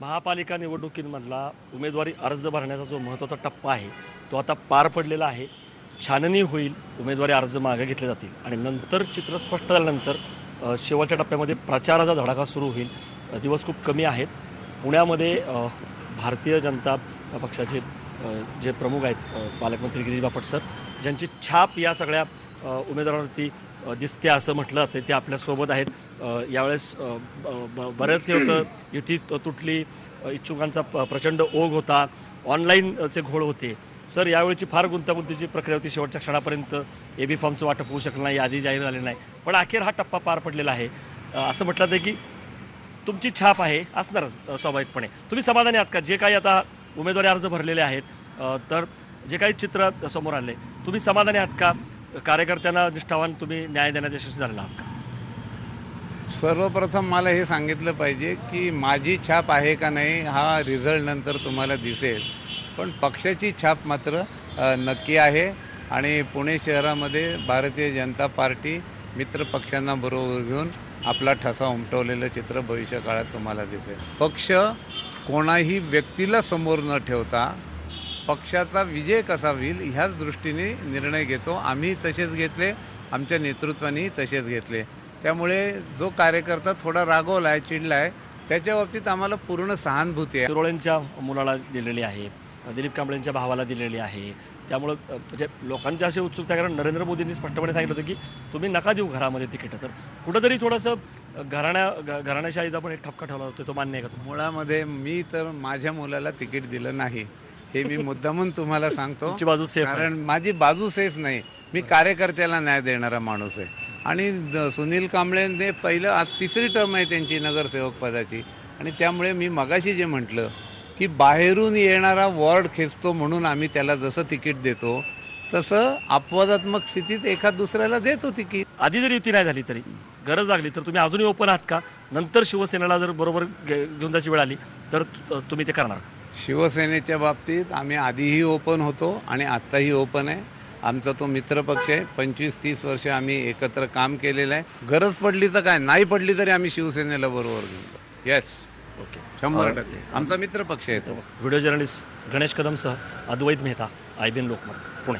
महापालिका निवडणुकींमधला उमेदवारी अर्ज भरण्याचा जो महत्त्वाचा टप्पा आहे तो आता पार पडलेला आहे. छाननी होईल उमेदवारी अर्ज मागे घेतले जातील. आणि नंतर चित्र स्पष्ट झाल्यानंतर शेवटच्या टप्प्यामध्ये प्रचाराचा धडाका सुरू होईल. दिवस खूप कमी आहेत. पुण्यामध्ये भारतीय जनता पक्षाचे जे प्रमुख आहेत पालकमंत्री गिरीश बापट सर ज्यांची छाप या सगळ्या उमेदवारांवरती दिसते असं म्हटलं जातं ते आपल्यासोबत आहेत. यावेळेस अ, ब- हे होतं युती तुटली इच्छुकांचा प- प्रचंड ओघ होता ऑनलाईनचे घोळ होते. सर यावेळीची फार गुंतागुंतीची प्रक्रिया होती शेवटच्या क्षणापर्यंत ए बी फॉर्मचं वाटप होऊ शकलं नाही यादी जाहीर झाली नाही. पण अखेर हा टप्पा पार पडलेला आहे. असं म्हटलं जातं की तुमची छाप आहे असणारच स्वाभाविकपणे. तुम्ही समाधानी आहात का? जे काही आता उमेदवारी अर्ज भरलेले आहेत तर जे काही चित्र समोर आले तुम्ही समाधानी आहात का? कार्यकर्त्यांना निष्ठावान तुम्ही न्याय देण्यात यशस्वी झालेला आहात का? सर्वप्रथम मला हे सांगितलं पाहिजे की माझी छाप आहे का नाही हा रिझल्ट नंतर तुम्हाला दिसेल. पण पक्षाची छाप मात्र अ, नक्की आहे आणि पुणे शहरामध्ये भारतीय जनता पार्टी मित्र पक्षांना बरोबर घेऊन आपला ठसा उमटवलेलं चित्र भविष्यकाळात तुम्हाला दिसेल. पक्ष कोणाही व्यक्तीला समोर न ठेवता पक्षाचा विजय कसा होईल ह्याच दृष्टीने निर्णय घेतो. आम्ही तसेच घेतले आमच्या नेतृत्वानेही तसेच घेतले. त्यामुळे जो कार्यकर्ता थोडा रागवला आहे चिडला आहे त्याच्या बाबतीत आम्हाला पूर्ण सहानुभूती आहे. तिरोळेंच्या मुलाला दिलेली आहे दिलीप कांबळेंच्या भावाला दिलेली आहे. त्यामुळं म्हणजे लोकांची अशी उत्सुकता कारण नरेंद्र मोदींनी स्पष्टपणे सांगितलं होतं की तुम्ही नका देऊ घरामध्ये तिकीट. तर कुठंतरी थोडंसं घराण्या घराण्याशाहीचा पण एक ठपका ठेवला होता तो मान्य आहे का मुळामध्ये मी तर माझ्या मुलाला तिकीट दिलं नाही. हे मी मुद्दामून तुम्हाला सांगतो. तुमची बाजू सेफ आहे. कारण माझी बाजू सेफ नाही. मी कार्यकर्त्याला न्याय देणारा माणूस आहे. आणि द- सुनील कांबळेंचे पहिलं आज तिसरी टर्म आहे त्यांची नगरसेवक पदाची. आणि त्यामुळे मी मगाशी जे म्हटलं की बाहेरून येणारा वॉर्ड खेचतो म्हणून आम्ही त्याला जसं तिकीट देतो तसं अपवादात्मक स्थितीत एखाद दुसऱ्याला देतो तिकीट. आधी जरी युती नाही झाली तरी गरज लागली तर तुम्ही अजूनही ओपन आहात का? नंतर शिवसेनेला जर बरोबर घे- घेऊन जायची वेळ आली तर तु- तुम्ही ते करणार का? शिवसेनेच्या बाबतीत आम्ही आधीही ओपन होतो आणि आत्ताही ओपन आहे. आमचा तो मित्रपक्ष आहे. पंचवीस तीस वर्ष आम्ही एकत्र काम केलेलं आहे. गरज पडली तर काय? नाही पडली तरी आम्ही शिवसेनेला बरोबर घेऊ येस ओके शंभर टक्के. आमचा मित्रपक्ष आहे तो. व्हिडिओ जर्नलिस्ट गणेश कदमसह अद्वैत मेहता आय एन लोकमत पुणे.